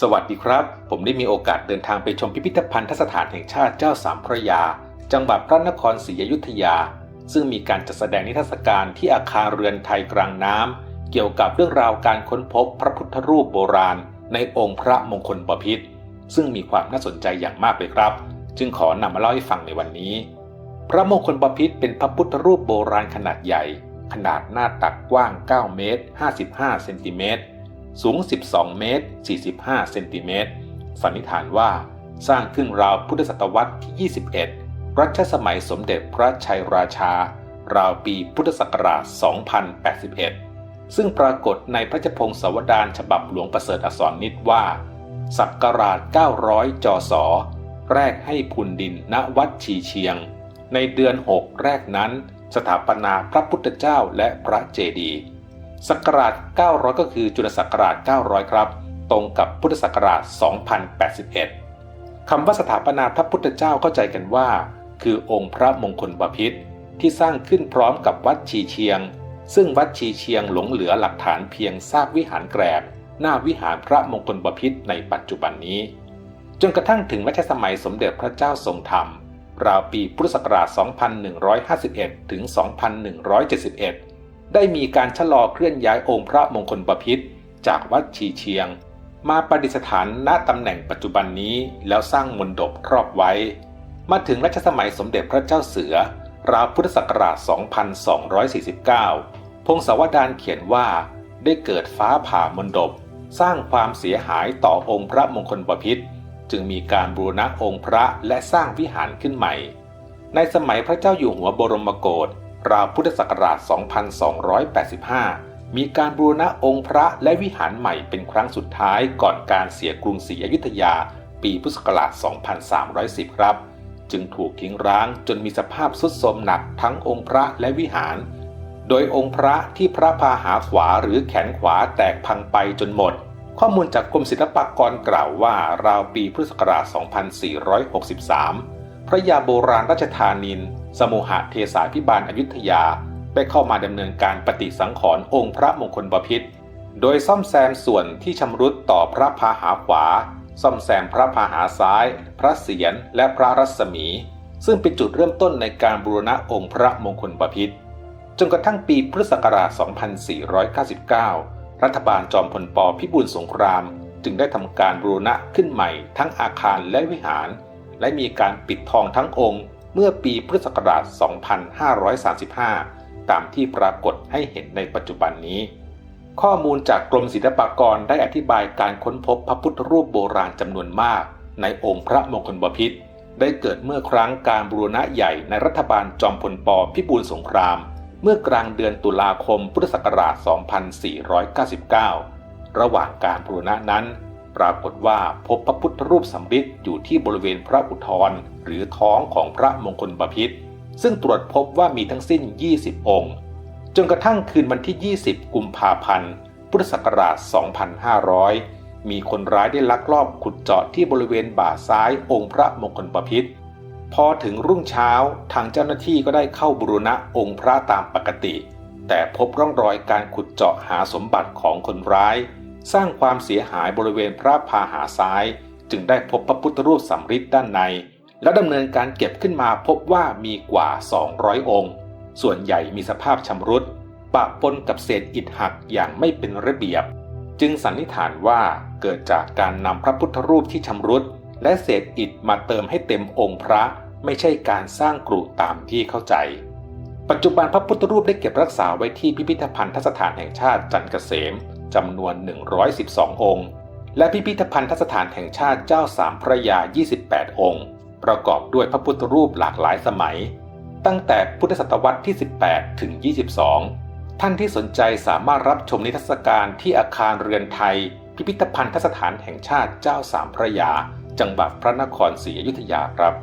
สวัสดีครับ ผมได้มีโอกาสเดินทางไปชมพิพิธภัณฑสถานแห่งชาติเจ้าสามพระยา จังหวัดพระนครศรีอยุธยา ซึ่งมีการจัดแสดงนิทรรศการที่อาคารเรือนไทยกลางน้ำเกี่ยวกับเรื่องราวการค้นพบพระพุทธรูปโบราณ ในองค์พระมงคลบพิตรซึ่งมีความน่าสนใจอย่างมากเลยครับ จึงขอนำมาเล่าให้ฟังในวันนี้ พระมงคลบพิตรเป็นพระพุทธรูปโบราณขนาดใหญ่ ขนาดหน้าตักกว้าง 9 เมตร 55 เซนติเมตร สูง 12 เมตร 45 เซนติเมตร สันนิษฐานว่าสร้างขึ้นราวพุทธศตวรรษที่ 21 รัชสมัยสมเด็จพระชัยราชา ราวปีพุทธศักราช 2081 ซึ่งปรากฏในพระจพงศาวดารฉบับหลวงประเสริฐอักษรนิดว่า ศักราช 900 จศแรกให้พุนดินณวัดชีเชียง ในเดือน 6 แรกนั้น สถาปนาพระพุทธเจ้าและพระเจดีย์ ศักราช 900 ก็คือจุลศักราช 900 ครับ ตรงกับพุทธศักราช 2081 คำว่าสถาปนาพระพุทธเจ้าเข้าใจกันว่า คือองค์พระมงคลบพิตรที่สร้างขึ้นพร้อมกับวัดชีเชียง ซึ่งวัดชีเชียงหลงเหลือหลักฐานเพียงซากวิหารแกรบ หน้าวิหารพระมงคลบพิตรในปัจจุบันนี้ จนกระทั่งถึงรัชสมัยสมเด็จพระเจ้าทรงธรรม ราวปีพุทธศักราช 2151 ถึง 2171 ได้มีการชะลอเคลื่อนย้ายองค์พระมงคลบพิตรจากวัดชีเชียง มาประดิษฐานณตำแหน่งปัจจุบันนี้แล้วสร้างมณฑปครอบไว้ มาถึงรัชสมัยสมเด็จพระเจ้าเสือ ราวพุทธศักราช 2249 พงศาวดารเขียนว่าได้เกิดฟ้าผ่ามณฑปสร้างความเสียหายต่อองค์พระมงคลบพิตรจึงมีการบูรณะองค์พระและสร้างวิหารขึ้นใหม่ ในสมัยพระเจ้าอยู่หัวบรมโกศ ราวพุทธศักราช 2285 มีการบูรณะองค์พระและวิหารใหม่เป็นครั้งสุดท้ายก่อนการเสียกรุงศรีอยุธยา ปีพุทธศักราช 2310 ครับ จึงถูกทิ้งร้างจนมีสภาพทรุดโทรมหนักทั้งองค์พระและวิหาร โดยองค์พระที่พระพาหาขวาหรือแขนขวาแตกพังไปจนหมด ข้อมูลจากกรมศิลปากรกล่าวว่าราวปีพุทธศักราช 2463 พระยาโบราณราชธานิน สมุหะเทสาพิบาลอยุธยาได้เข้ามาดำเนินการปฏิสังขรณ์องค์พระมงคลบพิตรโดยซ่อมแซมส่วนที่ชำรุดต่อพระพาหาขวา ซ่อมแซมพระพาหาซ้าย พระเศียรและพระรัศมี ซึ่งเป็นจุดเริ่มต้นในการบูรณะองค์พระมงคลบพิตรจนกระทั่งปีพุทธศักราช 2499 รัฐบาลจอมพลปพิบูลสงคราม จึงได้ทำการบูรณะขึ้นใหม่ทั้งอาคารและวิหาร และมีการปิดทองทั้งองค์ เมื่อปีพุทธศักราช 2535 ตามที่ปรากฏให้เห็นในปัจจุบันนี้ ข้อมูลจากกรมศิลปากรได้อธิบายการค้นพบพระพุทธรูปโบราณจำนวนมาก ในองค์พระมงคลบพิตรได้เกิดเมื่อครั้งการบูรณะใหญ่ในรัฐบาลจอมพลปพิบูลสงคราม เมื่อกลางเดือนตุลาคมพุทธศักราช 2499 ระหว่างการบูรณะนั้น ปรากฏว่าพบพระพุทธรูปสำริดอยู่ที่บริเวณพระอุทธรหรือท้องของพระมงคลบพิตรซึ่งตรวจพบว่ามีทั้งสิ้น 20 องค์ จนกระทั่งคืนวันที่ 20 กุมภาพันธ์ พุทธศักราช 2500 มีคนร้ายได้ลักลอบขุดเจาะที่บริเวณบ่าซ้ายองค์พระมงคลบพิตรพอถึงรุ่งเช้าทางเจ้าหน้าที่ก็ได้เข้าบูรณะองค์พระตามปกติ แต่พบร่องรอยการขุดเจาะหาสมบัติของคนร้าย สร้างความเสียหายบริเวณพระพาหาซ้าย จึงได้พบพระพุทธรูปสำริดด้านใน และดำเนินการเก็บขึ้นมาพบว่ามีกว่า 200 องค์ ส่วนใหญ่มีสภาพชำรุดปะปนกับเศษอิฐหักอย่างไม่เป็นระเบียบ จึงสันนิษฐานว่าเกิดจากการนำพระพุทธรูปที่ชำรุดและเศษอิฐมาเติมให้เต็มองค์พระไม่ใช่การสร้างกรุตามที่เข้าใจ ปัจจุบันพระพุทธรูปได้เก็บรักษาไว้ที่พิพิธภัณฑสถานแห่งชาติจันทร์เกษม จำนวน 112 องค์ และพิพิธภัณฑสถานแห่งชาติเจ้าสามพระยา 28 องค์ ประกอบด้วยพระพุทธรูปหลากหลายสมัย ตั้งแต่พุทธศตวรรษที่ 18 ถึง 22 ท่านที่สนใจสามารถรับชมนิทรรศการที่อาคารเรือนไทย พิพิธภัณฑสถานแห่งชาติเจ้าสามพระยา จังหวัดพระนครศรีอยุธยาครับ